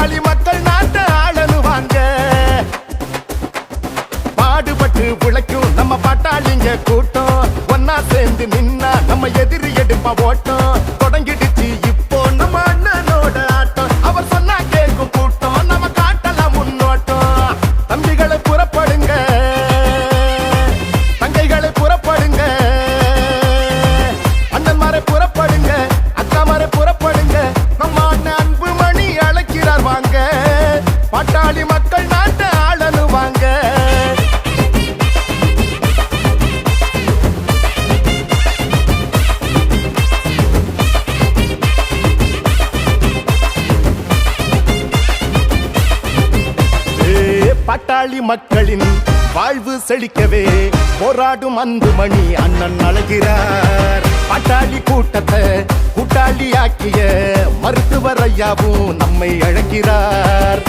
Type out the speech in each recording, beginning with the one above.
பாட்டாளி மக்கள் நாட்டை ஆளணுவாங்க. பாடுபட்டு உழைக்கும் நம்ம பாட்டாளிங்க கூட்டம். ஒன்னா சேர்ந்து நின்னா நம்ம எதிரி எடுப்பா ஓட்டம். பாட்டாளி மக்களின் வாழ்வு செழிக்கவே போராடும் அன்பு மணி அண்ணன் அழகிறார். பாட்டாளி கூட்டத்தை கூட்டாளி ஆக்கிய மருத்துவர் ஐயாவும் நம்மை அழைக்கிறார்.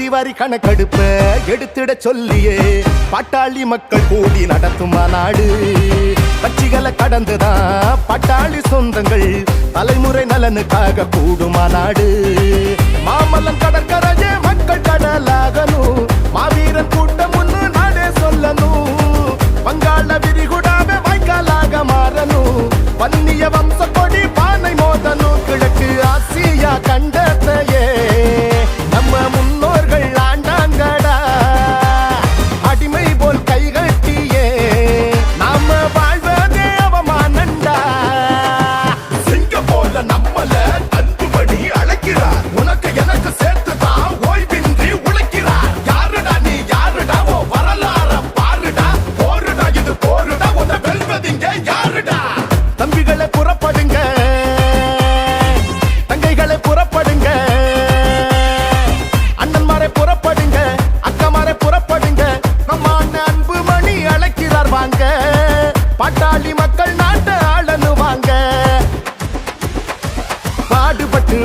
சாதிவாரி கணக்கெடுப்ப எடுத்திட சொல்லியே. பட்டாளி மக்கள் கூடி நடத்தும் நாடு? கட்சிகளை கடந்துதான் பட்டாளி சொந்தங்கள் தலைமுறை நலனுக்காக கூடுமா நாடு? மாமல்லம் கடற்கரையே மக்கள் கடலாகணும். மாவீரன் கூட்டம் ஒன்று நாடே சொல்லணும். வங்காள விரிகுடாவே வாய்க்காலாக மாறணும். வன்னிய வம்சம்